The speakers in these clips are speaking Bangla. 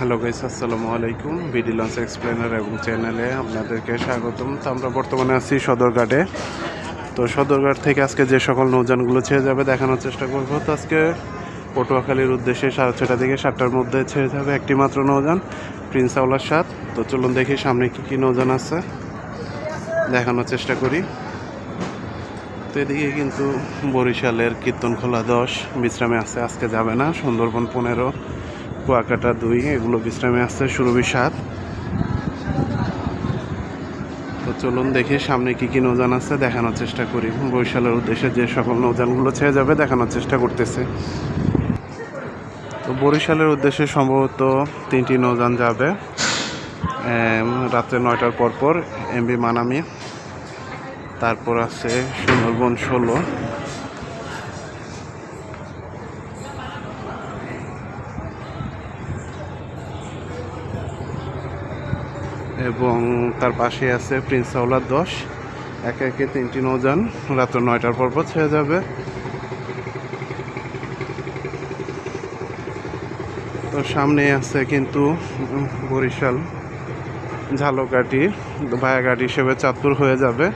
হ্যালো গাইস, আসসালামু আলাইকুম। বিডি লঞ্চ এক্সপ্লেনার এবং চ্যানেলে আপনাদেরকে স্বাগতম। তো আমরা বর্তমানে আছি সদরঘাটে। তো সদরঘাট থেকে আজকে যে সকল নৌযানগুলো ছেড়ে যাবে দেখানোর চেষ্টা করব। তো আজকে পটুয়াখালীর উদ্দেশ্যে সাড়ে ছটা থেকে সাতটার মধ্যে ছেড়ে যাবে একটি মাত্র নৌযান, প্রিন্স আউলার সাত তো চলুন দেখি সামনে কী কী নৌযান আছে। দেখানোর চেষ্টা করি। তো এদিকে কিন্তু বরিশালের কীর্তনখোলা দশ বিশ্রামে আছে, আজকে যাবে না। সুন্দরবন পনেরো। কুয়াকাটা দুই, এগুলো বিশ্রামে আসছে, সুরভি সাত। তো চলুন দেখি সামনে কি কি নৌযান আছে, দেখানোর চেষ্টা করি। বরিশালের উদ্দেশ্যে যে সকল নৌযানগুলো ছেড়ে যাবে, দেখানোর চেষ্টা করতেছে। তো বরিশালের উদ্দেশ্যে সম্ভবত তিনটি নৌযান যাবে। রাত্রে নয়টার পর পর এমবি মানামি, তারপর আছে সুন্দরবন ষোলো। এবং তার পাশে আছে প্রিন্স আওলার দশ। একে একে তিনটি নৌযান রাত্র নয়টার পর পর ছেড়ে যাবে। তো সামনে আছে কিন্তু বরিশাল ঝালকাঠি, ভায়াঘাট হিসেবে চাঁদপুর হয়ে যাবে।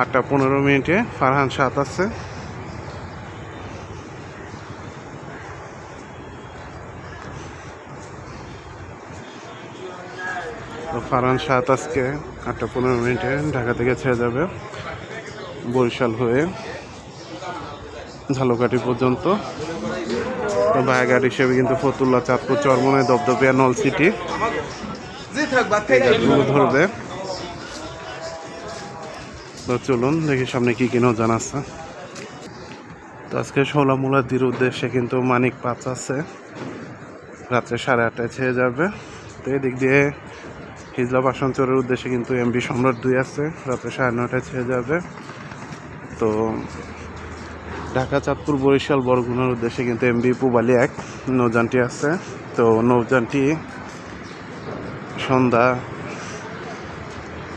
আটটা পনেরো মিনিটে ফারহান সাত আছে। ফারহান সাত আজকে আটটা পনেরো মিনিটে ঢাকা থেকে ছেড়ে যাবে বরিশাল হয়ে ঝালকাঠি পর্যন্ত। তো ভায়াঘাট হিসেবে কিন্তু ফতুল্লা, চাঁদপুর চরমনে দপদপিয়া, নল সিটি ধরবে। তো চলুন দেখি সামনে কি কিনো জানাচ্ছে তো আজকে ষোলামুলাদির উদ্দেশ্যে কিন্তু মানিক পাঁচ আছে। রাত্রে সাড়ে আটটায় ছেড়ে যাবে। তো এদিক দিয়ে হিজলা বাসনচরের উদ্দেশ্যে কিন্তু এমবি সম্রাট দুই আছে রাত্রে সাড়ে নটায় ছেড়ে যাবে। তো ঢাকা, চাঁদপুর, বরিশাল, বরগুনার উদ্দেশ্যে কিন্তু এমবি পুবালি এক নৌযানটি আছে তো নৌযানটি সন্ধ্যা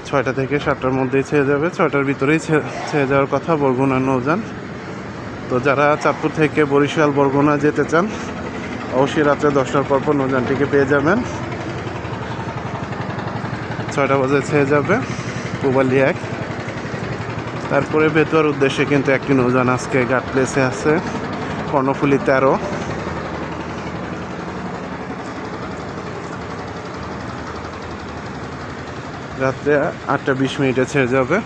ছয়টা থেকে সাতটার মধ্যেই ছেড়ে যাবে। ছয়টার ভিতরেই ছেড়ে যাওয়ার কথা বরগুনা নৌযান। তো যারা চাঁদপুর থেকে বরিশাল, বরগুনা যেতে চান, অবশ্যই রাত্রে দশটার পর পর নৌযানটিকে পেয়ে যাবেন। ছয়টা বাজে ছেয়ে যাবে পুবালি এক। তারপরে বেতুয়ার উদ্দেশ্যে কিন্তু একটি নৌযান আজকে ঘাট প্লেসে আছে, কর্ণফুলি তেরো। রাত্রে আটটা বিশ মিনিটে ছেড়ে যাবে,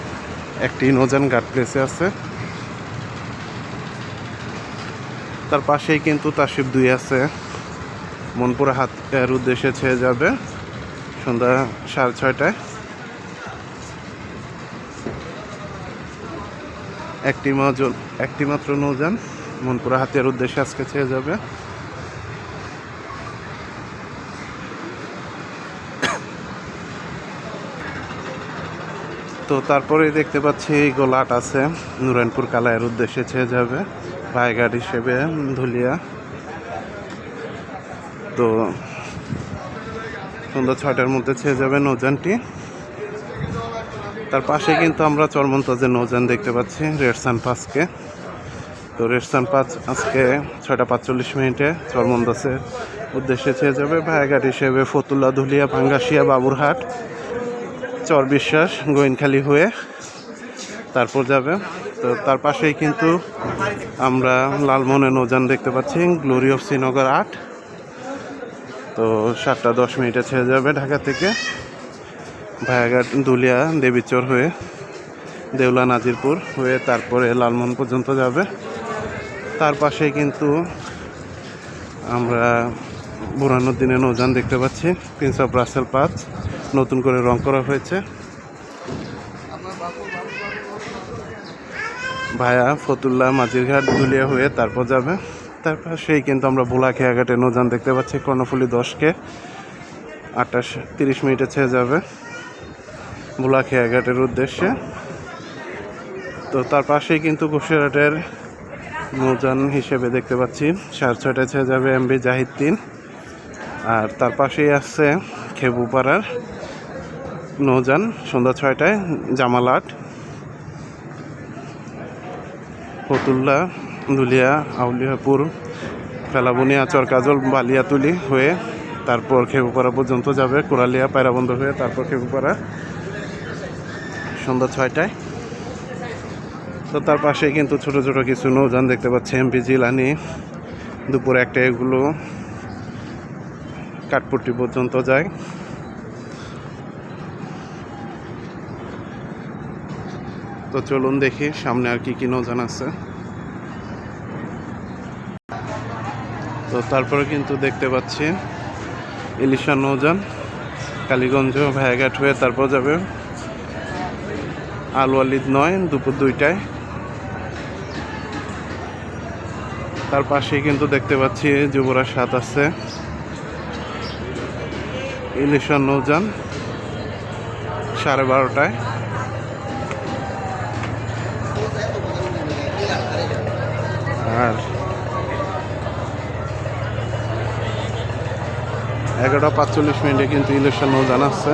একটি নৌযান ঘাট প্লেসে আছে। তার পাশেই কিন্তু তাসিফ দুই আছে, মনপুরা হাতের উদ্দেশ্যে ছেড়ে যাবে। সন্ধ্যা সাড়ে ছয়টায়। একটি মজন একটি মাত্র নৌযান মনপুরা হাতিয়ার উদ্দেশ্যে আজকে ছেড়ে যাবে। তো তারপরে দেখতে পাচ্ছি গোলাট আছে। নুরানপুর কালায়ের উদ্দেশ্যে ছেড়ে যাবে। ভাইঘাট হিসেবে ধুলিয়া। তো সন্ধ্যা ছয়টার মধ্যে ছেড়ে যাবে নৌজানটি তার পাশে কিন্তু আমরা চরমন্তাজের নৌজান দেখতে পাচ্ছি রেডসান পাঁচকে। তো রেডসান পাঁচ আজকে ছয়টা পাঁচচল্লিশ মিনিটে চরমন্দাসের উদ্দেশ্যে ছেয়ে যাবে। ভাইঘাট হিসেবে ফতুল্লা, ধুলিয়া পাঙ্গাসিয়া বাবুরহাট, চর বিশ্বাস, গোয়েনখালি হয়ে তারপর যাবে। তো তার পাশেই কিন্তু আমরা লালমোহনের নৌজান দেখতে পাচ্ছি, গ্লোরি অফ শ্রীনগর আট। তো সাতটা দশ মিনিটে ছেড়ে যাবে ঢাকা থেকে। ভায়াঘাট দুলিয়া দেবীচর হয়ে দেউলা নাজিরপুর হয়ে তারপরে লালমোহন পর্যন্ত যাবে। তার পাশেই কিন্তু আমরা বুরানুদ্দিনের নৌযান দেখতে পাচ্ছি প্রিন্স অফ রাসেল পাঁচ নতুন করে রং করা হয়েছে। ভায়া ফতুল্লা মাঝিরঘাট দুলিয়া হয়ে তারপর যাবে। তারপর পাশেই কিন্তু আমরা বোলাখিয়া ঘাটে নৌযান দেখতে পাচ্ছি, কর্ণফুলি দশকে। আটাশ তিরিশ মিনিটে ছেড়ে যাবে বোলাখিয়া ঘাটের উদ্দেশ্যে। তো তার পাশেই কিন্তু কুশিয়ারহাটের নৌযান হিসেবে দেখতে পাচ্ছি, সাড়ে ছয়টায় ছেড়ে যাবে এমবি জাহিদ তিন আর তার পাশেই আছে খেবুপাড়ার নৌযান, সন্ধ্যা ছয়টায় জামাল আট ফতুল্লা দুলিয়া, আউলিয়াপুর ফেলাবুনিয়া চরকাজল বালিয়াতুলি হয়ে তারপর খেপুপাড়া পর্যন্ত যাবে। কোরালিয়া পায়রাবন্ধ হয়ে তারপর খেপুপাড়া সন্ধ্যা ছয়টায়। তো তার পাশে কিন্তু ছোট ছোট কিছু নৌযান দেখতে পাচ্ছি। এমপি, জিলানি, দুপুর একটা এগুলো কাঠপট্টি পর্যন্ত যায়। তো চলুন দেখি সামনে আর কি কি নৌযান আছে। তো তারপরে কিন্তু দেখতে পাচ্ছি ইলিশা নৌজান, কালীগঞ্জ ভায়াঘাট হয়ে তারপর যাবে আলওয়ালিদ নয়, দুপুর দুইটায়। তার পাশেই কিন্তু দেখতে পাচ্ছি যুবরাজ সাত আছে। ইলিশা নৌজান, সাড়ে বারোটায়। আর এগারোটা পাঁচচল্লিশ মিনিটে কিন্তু ইলেকশন নৌযান আছে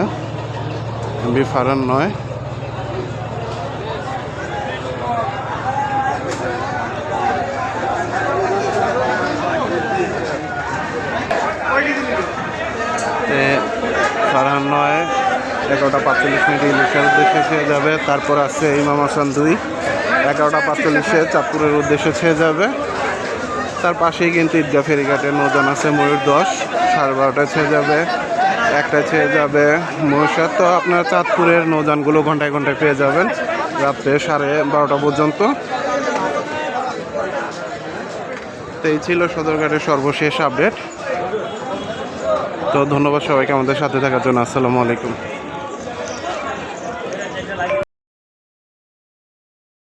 বি ফারান নয়। ফারহান নয়। এগারোটা পাঁচচল্লিশ মিনিট ইলিশের উদ্দেশ্যে ছেয়ে যাবে। তারপর আছে ইমাম হাসান দুই। এগারোটা পাঁচচল্লিশে চাঁদপুরের উদ্দেশ্যে ছেয়ে যাবে। তার পাশেই কিন্তু ঈদগাহ ফেরিঘাটের নৌজান আছে, ময়ূর দশ। সাড়ে বারোটায় ছেয়ে যাবে একটা ছেয়ে যাবে মহিষার। তো আপনার চাঁদপুরের নৌজানগুলো ঘন্টায় ঘন্টায় পেয়ে যাবেন, রাত্রে সাড়ে বারোটা পর্যন্ত। তো এই ছিল সদরঘাটের সর্বশেষ আপডেট। তো ধন্যবাদ সবাইকে আমাদের সাথে থাকার জন্য। আসসালামু আলাইকুম।